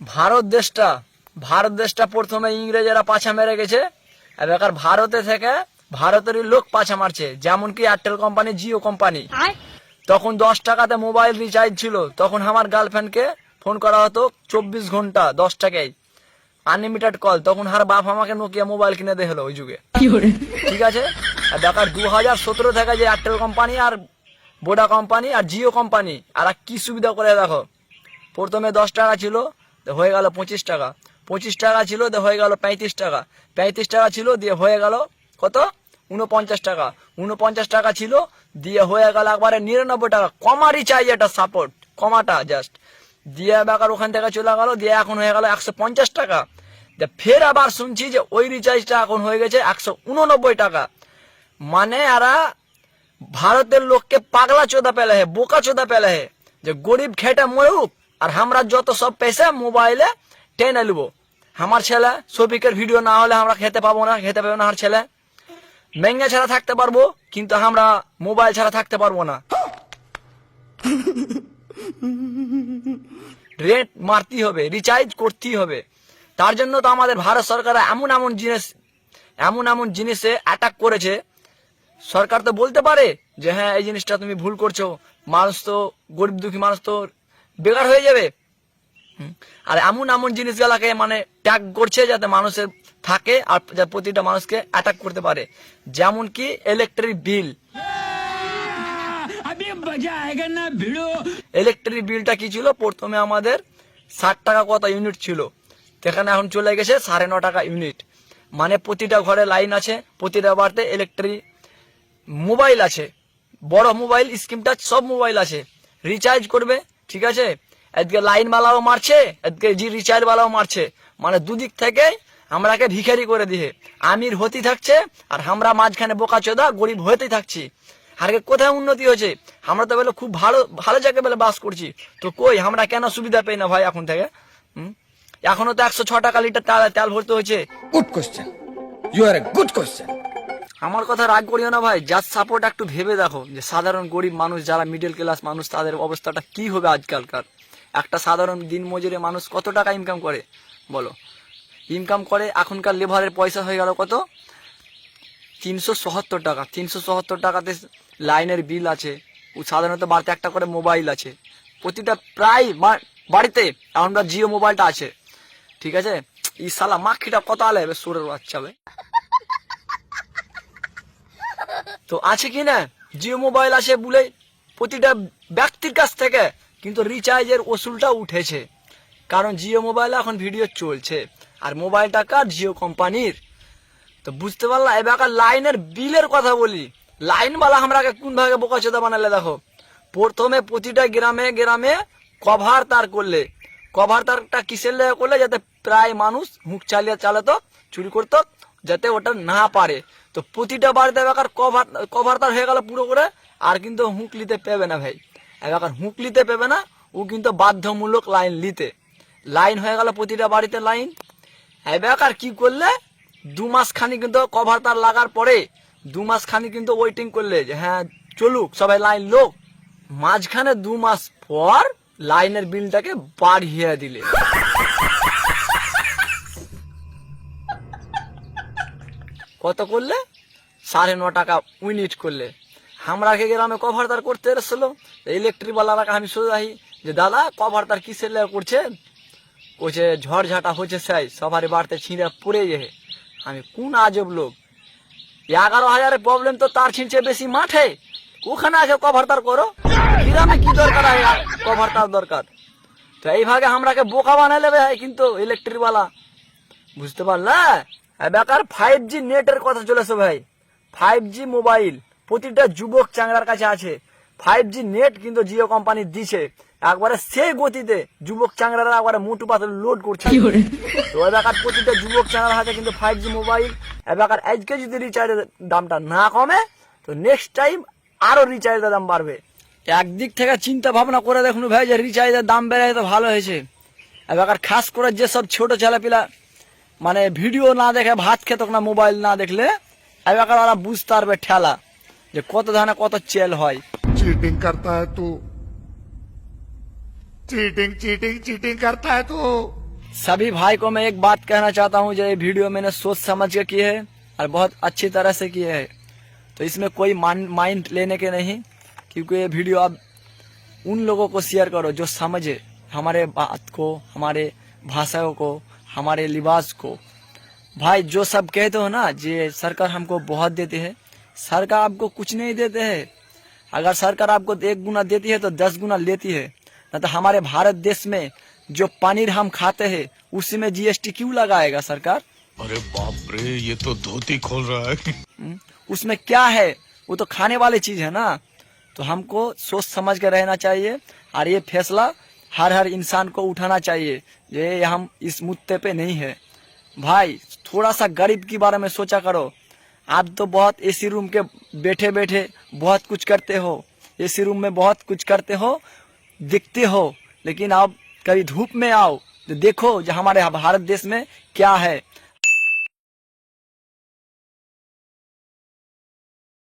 ভারত দেশটা ভারত দেশটা প্রথমে ইংরেজেরা পাছা মেরে গেছে। এবার ভারতে থেকে ভারতেরই লোক পাছা মারছে যেমন কি এয়ারটেল কোম্পানি জিও কোম্পানি। তখন দশ টাকাতে মোবাইল রিচার্জ ছিল তখন আমার গার্লফ্রেন্ডকে ফোন করা হতো চব্বিশ ঘণ্টা দশ টাকায়। আনলিমিটেড কল তখন হার বাপ আমাকে নোকিয়া মোবাইল কিনে দিয়ে হলো ওই যুগে। ঠিক আছে? আর দেখার দু হাজার সতেরো থেকে যে এয়ারটেল কোম্পানি আর বোডা কোম্পানি আর জিও কোম্পানি আর কি সুবিধা করে দেখো। প্রথমে দশ টাকা ছিল তো হয়ে গেল পঁচিশ টাকা। পঁচিশ টাকা ছিল দিয়ে হয়ে গেল পঁয়ত্রিশ টাকা। পঁয়ত্রিশ টাকা ছিল দিয়ে হয়ে গেল কত? উনপঞ্চাশ টাকা। উনপঞ্চাশ টাকা ছিল দিয়ে হয়ে গেল একবারে নিরানব্বই টাকা। কমারই চাই এটা সাপোর্ট কমাটা জাস্ট দিয়ে বেকার ওখান থেকে চলে গেল, দিয়ে এখন হয়ে গেল একশো পঞ্চাশ টাকা। ফের আবার শুনছি যে ওই রিচার্জটা এখন হয়ে গেছে একশো উননব্বই টাকা। মানে এরা ভারতের লোককে পাগলা চোদা পেলে হে, বোকা চোদা পেলে হে। যে গরিব খেটে মরুক আর আমরা যত সব পয়সা মোবাইলে টেনে নেব। আমার ছেলে শফিকের ভিডিও না হলে আমরা খেতে পাবো না, খেতে পাবো না আমার ছেলে। মেঙ্গা ছাড়া থাকতে পারব, কিন্তু আমরা মোবাইল ছাড়া থাকতে পারব না। রেট মারতেই হবে রিচার্জ করতেই হবে। তার জন্য তো আমাদের ভারত সরকার এমন এমন জিনিস, এমন এমন জিনিসে অ্যাটাক করেছে। সরকার তো বলতে পারে যে হ্যাঁ এই জিনিসটা তুমি ভুল করছ। মানুষ তো গরিব দুঃখী, মানুষ তো বেকার হয়ে যাবে? আর এমন এমন জিনিসগুলাকে মানে ট্যাগ করছে যাতে মানুষের থাকে আর যা প্রতিটা মানুষকে অ্যাটাক করতে পারে। যেমন কি ইলেকট্রিক বিল ইলেকট্রিক বিলটা কি ছিল? প্রথমে আমাদের ষাট টাকা কত ইউনিট ছিল? সেখানে এখন চলে গেছে সাড়ে ন টাকা ইউনিট মানে প্রতিটা ঘরে লাইন আছে প্রতিটা বাড়িতে ইলেকট্রিক মোবাইল আছে। বড় মোবাইল স্কিমটা সব মোবাইল আছে। রিচার্জ করবে ঠিক আছে? এদিকে লাইন বালাও মারছে, এদিকে জি রিচার্জ বালাও মারছে। মানে দুদিক থেকে আমরাকে ভিখারি করে দিয়ে আমির হতে থাকছে আর আমরা মাঝখানে বোকা চোদা গরিব হতেই থাকছি। আর কোথায় উন্নতি হয়েছে? আমরা তো বলে খুব ভালো ভালো জায়গায় বলে বাস করছি। তো কই, আমরা কেন সুবিধা পাই না ভাই এখন থেকে? এখনও তো একশো ছ টাকা লিটার তেল- ভরতে হয়েছে। Good question. You are a good question. আমার কথা রাগ করিও না ভাই যার সাপোর্ট একটু ভেবে দেখো যে সাধারণ গরিব মানুষ, যারা মিডল ক্লাস মানুষ, তাদের অবস্থাটা কি হবে আজকালকার? একটা সাধারণ দিন মজুরে মানুষ কত টাকা ইনকাম করে? বলো। ইনকাম করে, এখনকার লেবারের পয়সা হয়ে গেল কত? তিনশো সত্তর টাকা। তিনশো সত্তর টাকাতে লাইনের বিল আছে। সাধারণত বাড়িতে একটা করে মোবাইল আছে। প্রতিটা প্রায় বাড়িতে আমরা জিও মোবাইলটা আছে। ঠিক আছে? ই সালা মাখিটা কত আলে সুরের বাচ্চা ভাই তো আছে কি না? জিও মোবাইল আছে বলে প্রতিটা ব্যক্তির কাছ থেকে, কিন্তু রিচার্জের ওসুলটা উঠেছে। কারণ জিও মোবাইলে এখন ভিডিও চলছে, আর মোবাইলটা কার? জিও কোম্পানির। তো বুঝতে পারলা? এবার লাইনের বিলের কথা বলি। লাইনওয়ালা আমরাকে কোন ভাগে বোকাচোদা বানালে দেখো। প্রথমে প্রতিটা গ্রামে গ্রামে কভার তার করলে। কভার তারটা কিসের লেগে করলে? যাতে প্রায় মানুষ মুখ চালিয়ে চালাতো, চুরি করতো। যাতে ওটা না পারে। তো প্রতিটা বাড়িতে এবার কভার কভার তার হয়ে গেল পুরো করে, আর কিন্তু হুঁক লিতে পেবে না ভাই। এবার হুঁক লিতে পেবে না, ও কিন্তু বাধ্যমূলক লাইন লিতে লাইন হয়ে গেল প্রতিটা বাড়িতে লাইন এবার কি করলে? দু মাস খানি কিন্তু কভার তার লাগার পরে, দু মাস খানি কিন্তু ওয়েটিং করলে যে হ্যাঁ চলুক, সবাই লাইন লোক। মাঝখানে দু মাস পর লাইনের বিলটাকে বাড়িয়ে দিলে। কত করলে? সাড়ে ন টাকা ইউনিট করলে। আমরা কে গ্রামে কভার তার করতে এসেছিল ইলেকট্রিক বালারাকে আমি সোজাই যে দাদা কভার তার কিসের লেগে করছেন? কইছে ঝড় ঝাঁটা হচ্ছে সাই সবারই বাড়িতে ছিঁড়ে পড়ে যায় আমি, কোন আজব লোক? এগারো হাজারের প্রবলেম তো তার ছিঁড়ছে বেশি মাঠে। ওখানে আছে কভার তার করো। গ্রামে কি দরকার আছে কভার তার দরকার। তো এইভাবে আমরাকে বোকা বানাই লেবে হয় কিন্তু ইলেকট্রিক বালা। বুঝতে পারলা? বেকার ফাইভ জি নেটের কথা চলেছে ভাই। ফাইভ জি মোবাইল প্রতিটা যুবক চাংড়ার কাছে আছে। ফাইভ জি নেট কিন্তু জিও কোম্পানি দিছে। একবারে সেই গতিতে যুবক চাংড়ারা একবারে মুটু পাথর লোড করছে। তো এলাকার প্রতিটা যুবক চাংড়ার হাতে কিন্তু ফাইভ জি মোবাইল। এলাকার আজকে যদি রিচার্জের দামটা না কমে তো নেক্সট টাইম আরও রিচার্জের দাম বাড়বে। একদিক থেকে চিন্তা ভাবনা করে দেখুন ভাই যে রিচার্জের দাম বেড়ে তো ভালো হয়েছে। এবার খাস করে যেসব ছোট ছেলেপিলা মানে ভিডিও না দেখে ভাত খেত না মোবাইল না দেখলে এবার ওরা বুঝতে পারবে ঠেলা যে কত ধানে কত চেল হয় चीटिंग करता है तू चीटिंग चीटिंग चीटिंग करता है तू सभी भाई को मैं एक बात कहना चाहता हूँ जो ये वीडियो मैंने सोच समझ के की है और बहुत अच्छी तरह से की है तो इसमें कोई माइंड लेने के नहीं क्योंकि ये वीडियो आप उन लोगों को शेयर करो जो समझे हमारे बात को हमारे भाषाओं को हमारे लिबास को। भाई जो सब कहते हो ना जे सरकार हमको बहुत देते हैं। सरकार आपको कुछ नहीं देते हैं। अगर सरकार आपको एक गुना देती है तो दस गुना लेती है। न तो हमारे भारत देश में जो पनीर हम खाते हैं उसी में जीएसटी क्यों लगाएगा सरकार? अरे बाप रे ये तो धोती खोल रहा है। हम्म, उसमें क्या है? वो तो खाने वाली चीज़ है ना। तो हमको सोच समझ के रहना चाहिए। और ये फैसला हर हर इंसान को उठाना चाहिए। ये हम इस मुद्दे पे नहीं है। भाई, थोड़ा सा गरीब के बारे में सोचा करो। आप तो बहुत एसी रूम के बैठे बैठे बहुत कुछ करते हो। एसी रूम में बहुत कुछ करते हो, दिखते हो। लेकिन आप कभी धूप में आओ तो देखो जो हमारे भारत देश में क्या है।